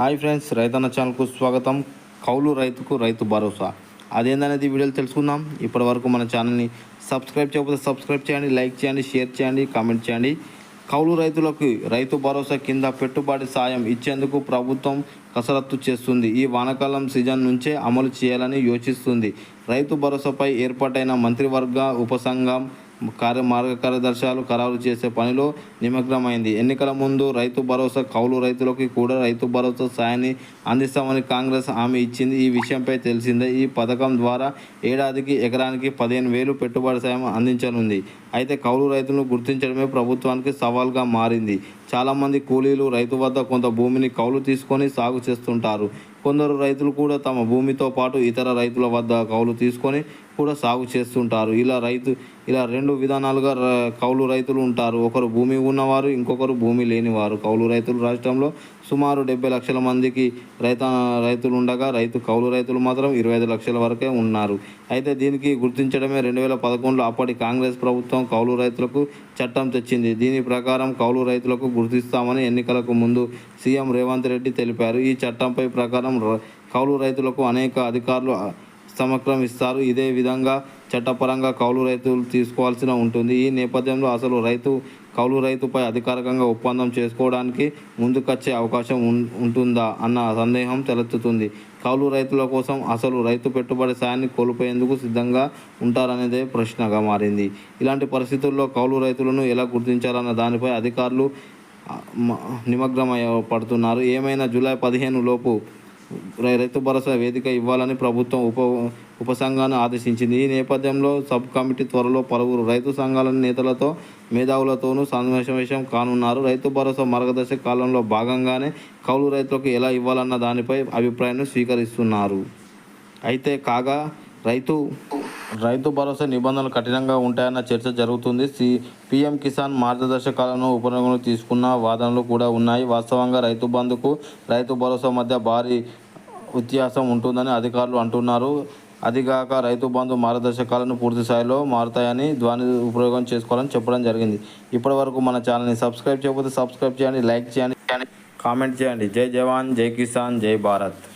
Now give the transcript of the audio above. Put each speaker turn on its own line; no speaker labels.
Hi friends రైతన్న ఛానల్కు స్వాగతం. కౌలు రైతుకు రైతు భరోసా. అదేందనేది వీడియోలు తెలుసుకుందాం. ఇప్పటి వరకు మన ఛానల్ని సబ్స్క్రైబ్ చేయకపోతే సబ్స్క్రైబ్ చేయండి లైక్ చేయండి షేర్ చేయండి కామెంట్ చేయండి. కౌలు రైతులకు రైతు భరోసా కింద పెట్టుబడి సాయం ఇచ్చేందుకు ప్రభుత్వం కసరత్తు చేస్తుంది. ఈ వానాకాలం సీజన్ నుంచే అమలు చేయాలని యోచిస్తుంది. రైతు భరోసాపై ఏర్పాటైన మంత్రివర్గ ఉపసంఘం కార్య మార్గ కార్యదర్శులు ఖరారు చేసే పనిలో నిమగ్నమైంది. ఎన్నికల ముందు రైతు భరోసా కౌలు రైతులకి కూడా రైతు భరోసా సాయాన్ని అందిస్తామని కాంగ్రెస్ హామీ ఇచ్చింది. ఈ విషయంపై తెలిసిందే. ఈ పథకం ద్వారా ఏడాదికి ఎకరానికి పదిహేను వేలు పెట్టుబడి సాయం అందించనుంది. అయితే కౌలు రైతులను గుర్తించడమే ప్రభుత్వానికి సవాల్గా మారింది. చాలామంది కూలీలు రైతు వద్ద కొంత భూమిని కౌలు తీసుకొని సాగు చేస్తుంటారు. కొందరు రైతులు కూడా తమ భూమితో పాటు ఇతర రైతుల వద్ద కౌలు తీసుకొని కూడా సాగు చేస్తుంటారు. ఇలా రైతు ఇలా రెండు విధానాలుగా కౌలు రైతులు ఉంటారు. ఒకరు భూమి ఉన్నవారు ఇంకొకరు భూమి లేనివారు. కౌలు రైతులు రాష్ట్రంలో సుమారు డెబ్బై లక్షల మందికి రైత రైతులు ఉండగా రైతు కౌలు రైతులు మాత్రం ఇరవై ఐదు లక్షల వరకే ఉన్నారు. అయితే దీనికి గుర్తించడమే రెండు వేల పదకొండులో అప్పటి కాంగ్రెస్ ప్రభుత్వం కౌలు రైతులకు చట్టం తెచ్చింది. దీని ప్రకారం కౌలు రైతులకు గుర్తిస్తామని ఎన్నికలకు ముందు సీఎం రేవంత్ రెడ్డి తెలిపారు. ఈ చట్టంపై ప్రకారం కౌలు రైతులకు అనేక అధికారులు సమగ్రం ఇస్తారు ఇదే విధంగా చట్టపరంగా కౌలు రైతులు తీసుకోవాల్సిన ఉంటుంది. ఈ నేపథ్యంలో అసలు రైతు కౌలు రైతుపై అధికారికంగా ఒప్పందం చేసుకోవడానికి ముందుకొచ్చే అవకాశం ఉం- ఉంటుందా అన్న సందేహం తలెత్తుతుంది. కౌలు రైతుల కోసం అసలు రైతు పెట్టుబడి సాయాన్ని కోల్పోయేందుకు సిద్ధంగా ఉంటారనేదే ప్రశ్నగా మారింది. ఇలాంటి పరిస్థితుల్లో కౌలు రైతులను ఎలా గుర్తించాలన్న దానిపై అధికారులు ఆ, నిమగ్నమయ్య పడుతున్నారు. ఏమైనా జూలై పదిహేను లోపు రైతు భరోసా వేదిక ఇవ్వాలని ప్రభుత్వం ఉప ఉపసంఘాన్ని ఆదేశించింది. ఈ నేపథ్యంలో సబ్ కమిటీ త్వరలో పలువురు రైతు సంఘాల నేతలతో మేధావులతోనూ సమావేశం కానున్నారు. రైతు భరోసా మార్గదర్శక కాలంలో భాగంగానే కౌలు రైతులకు ఎలా ఇవ్వాలన్న దానిపై అభిప్రాయాన్ని స్వీకరిస్తున్నారు. అయితే కాగా రైతు రైతు భరోసా నిబంధనలు కఠినంగా ఉంటాయన్న చర్చ జరుగుతుంది. సి పిఎం కిసాన్ మార్గదర్శకాలను ఉపయోగంలో తీసుకున్న వాదనలు కూడా ఉన్నాయి. వాస్తవంగా రైతు బంధుకు రైతు భరోసా మధ్య భారీ వ్యత్యాసం ఉంటుందని అధికారులు అంటున్నారు. అదిగాక రైతు బంధు మార్గదర్శకాలను పూర్తి స్థాయిలో మారుతాయని దాని ఉపయోగం చేసుకోవాలని చెప్పడం జరిగింది. ఇప్పటి వరకు మన ఛానల్ని సబ్స్క్రైబ్ చేయకపోతే సబ్స్క్రైబ్ చేయండి లైక్ చేయండి కామెంట్ చేయండి. జై జవాన్ జై కిసాన్ జై భారత్.